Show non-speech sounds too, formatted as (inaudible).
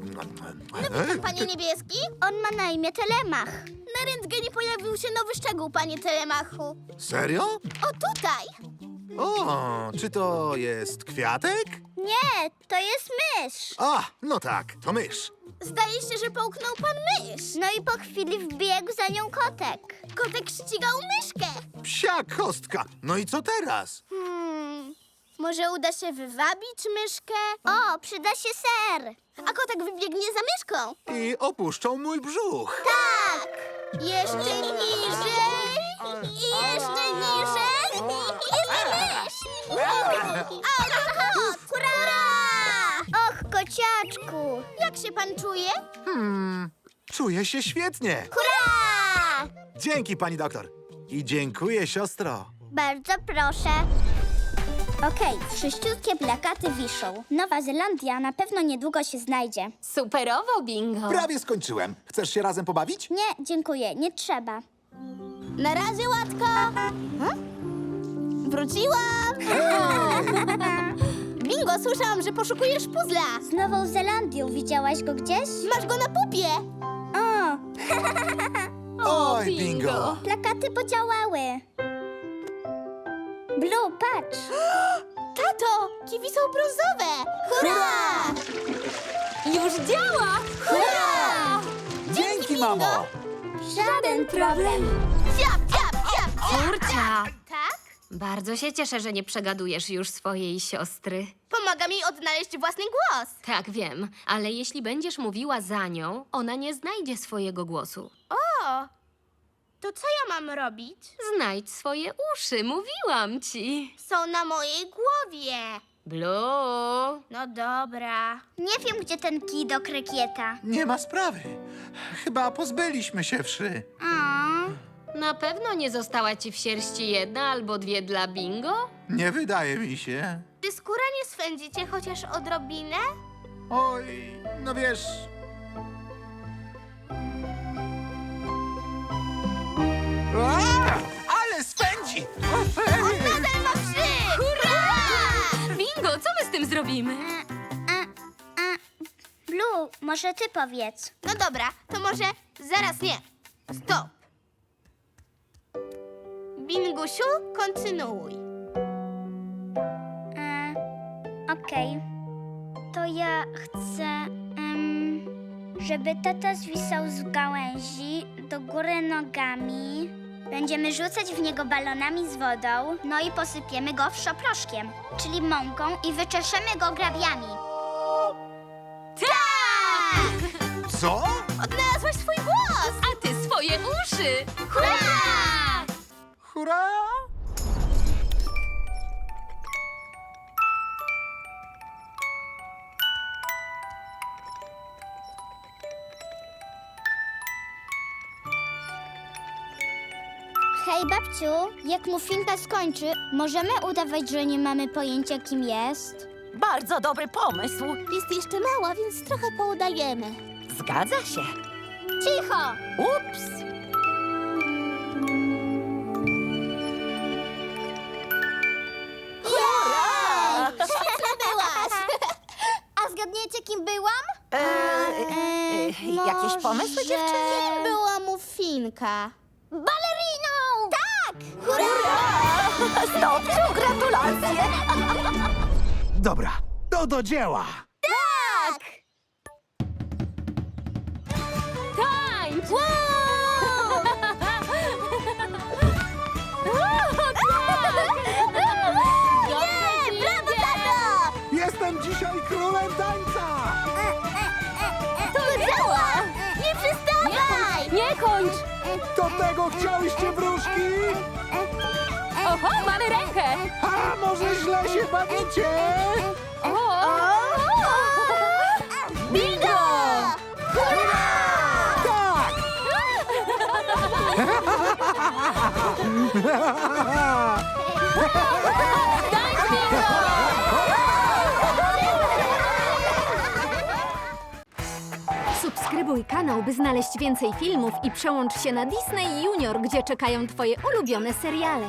Witam, panie niebieski. On ma na imię Telemach. Na rentgenie pojawił się nowy szczegół, panie Telemachu. Serio? O, tutaj. O, czy to jest kwiatek? Nie, to jest mysz. A, no tak, to mysz. Zdaje się, że połknął pan mysz. No i po chwili wbiegł za nią kotek. Kotek ścigał myszkę. Psia kostka. No i co teraz? Hmm, może uda się wywabić myszkę? O, przyda się ser. A kotek wybiegnie za myszką. I opuszczą mój brzuch. Tak! Jeszcze niżej! I jeszcze niżej! Mysz! Kot! (laughs) Hurra! Och, kociaczku! Jak się pan czuje? Hmm, czuję się świetnie. Hurra! Dzięki, pani doktor. I dziękuję, siostro. Bardzo proszę. Okej, wszyściutkie plakaty wiszą. Nowa Zelandia na pewno niedługo się znajdzie. Superowo, bingo! Prawie skończyłem. Chcesz się razem pobawić? Nie, dziękuję, nie trzeba. Na razie, Łatka! Wróciłam! (laughs) Bingo, słyszałam, że poszukujesz puzla. Z Nową Zelandią widziałaś go gdzieś? Masz go na pupie! O, Oj, bingo. plakaty podziałały. Blue, patrz! (gasps) Tato, kiwi są brązowe! Hurra! Już działa! Hurra! Dzięki, mamo. Żaden problem. Ciap, ciap, ciap, ciap. Kurcia! Tak? Bardzo się cieszę, że nie przegadujesz już swojej siostry. Pomaga mi odnaleźć własny głos. Tak, wiem, ale jeśli będziesz mówiła za nią, ona nie znajdzie swojego głosu. O, to co ja mam robić? Znajdź swoje uszy, mówiłam ci. Są na mojej głowie. Blue! No dobra. Nie wiem, gdzie ten kij do krekieta. Nie ma sprawy. Chyba pozbyliśmy się wszy. Na pewno nie została ci w sierści jedna albo dwie dla bingo? Nie wydaje mi się. Czy skóra nie swędzicie chociaż odrobinę? Oj, no wiesz... tym zrobimy? Blue, może ty powiedz. No dobra, to może zaraz nie. Stop. Bingusiu, kontynuuj. E, Okej. To ja chcę, em, żeby tata zwisał z gałęzi do góry nogami. Będziemy rzucać w niego balonami z wodą, no i posypiemy go wszoproszkiem, czyli mąką i wyczeszemy go grabiami. Co? Odnalazłeś swój głos! A ty swoje uszy! Hurra! Hurra! Hej, babciu, jak mufinka skończy, możemy udawać, że nie mamy pojęcia, kim jest? Bardzo dobry pomysł. Jest jeszcze mała, więc trochę poudajemy. Zgadza się. Cicho! Ups. Świetna byłaś! (laughs) A zgadniecie, kim byłam? E, e, jakieś pomysły, dziewczyny? Kim była mufinka? Baleriną! Tak! Stopciu, gratulacje. Dobra, to do dzieła! Tańcz! (laughs) Nie! Brawo, tato! Jestem dzisiaj królem tańca! To działa! Nie przestawaj! Nie kończ! Do tego chciałyście wróżki? Oho, mamy rękę! A może źle się bawicie? Subskrybuj kanał, by znaleźć więcej filmów i przełącz się na Disney Junior, gdzie czekają Twoje ulubione seriale.